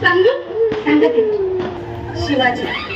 सांगू? सांगते शिवाजी.